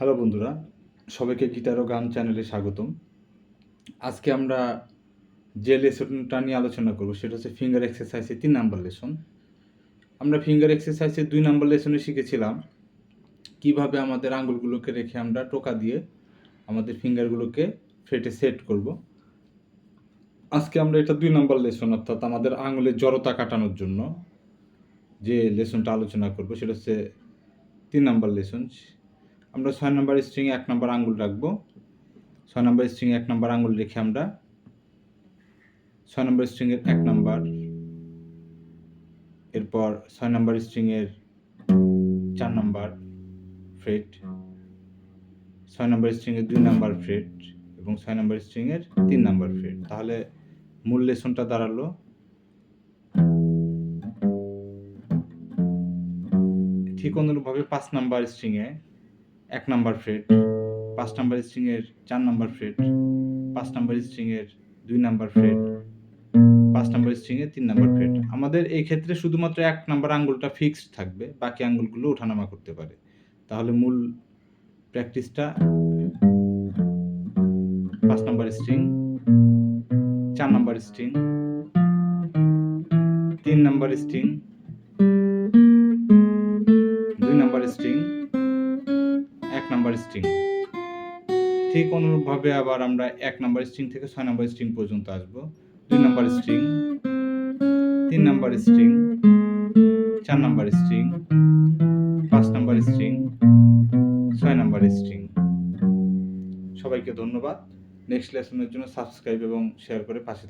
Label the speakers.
Speaker 1: Hello বন্ধুরা, সবাইকে guitar ও গান চ্যানেলে স্বাগতম। আজকে আমরা যে লেসনটা নিয়ে আলোচনা করব, সেটা হচ্ছে ফিঙ্গার এক্সারসাইজের তিন নাম্বার লেসন। আমরা ফিঙ্গার এক্সারসাইজের দুই নাম্বার লেসনে শিখেছিলাম কীভাবে আমাদের আঙ্গুলগুলোকে রেখে আমরা টোকা দিয়ে আমাদের ফিঙ্গারগুলোকে ফেটে সেট করব। আজকে আমরা এটা দুই নাম্বার লেসন, অর্থাৎ আমাদের আঙুলের জড়তা কাটানোর জন্য যে লেসনটা আলোচনা করব, সেটা হচ্ছে তিন নাম্বার লেসন। আমরা ছয় নম্বর স্ট্রিং এক নম্বর আঙ্গুল রাখব। ছয় নম্বর স্ট্রিংয়ে এক নম্বর আঙ্গুল রেখে আমরা ছয় নম্বর স্ট্রিংয়ের এক নম্বর, এরপর ছয় নম্বর স্ট্রিংয়ের চার নম্বর ফ্রেট ছয় নম্বর স্ট্রিংয়ের দুই নম্বর ফ্রেট এবং ছয় নম্বর স্ট্রিংয়ের তিন নম্বর ফ্রেট তাহলে মূল লেসনটা দাঁড়াল। ঠিক অনুরূপভাবে পাঁচ নাম্বার স্ট্রিংয়ে এক নাম্বার ফ্রেট পাঁচ নাম্বার স্ট্রিংয়ের চার নাম্বার ফ্রেট পাঁচ নাম্বার স্ট্রিংয়ের দুই নাম্বার ফ্রেট পাঁচ নাম্বার স্ট্রিংয়ে তিন নাম্বার ফ্রেট আমাদের এই ক্ষেত্রে শুধুমাত্র এক নাম্বার আঙ্গুলটা ফিক্সড থাকবে, বাকি আঙ্গুলগুলো ওঠানামা করতে পারে। তাহলে মূল প্র্যাকটিসটা, পাঁচ নাম্বার স্ট্রিং, চার নাম্বার স্ট্রিং, তিন নাম্বার স্ট্রিং, দুই নাম্বার স্ট্রিং নাম্বার স্ট্রিং ঠিক অনুরূপভাবে আবার আমরা এক নাম্বার স্ট্রিং থেকে ছয় নাম্বার স্ট্রিং পর্যন্ত আসব। দুই নাম্বার স্ট্রিং তিন নাম্বার স্ট্রিং চার নাম্বার স্ট্রিং পাঁচ নাম্বার স্ট্রিং ছয় নাম্বার স্ট্রিং সবাইকে ধন্যবাদ। নেক্সট লেসনের জন্য সাবস্ক্রাইব এবং শেয়ার করে পাশে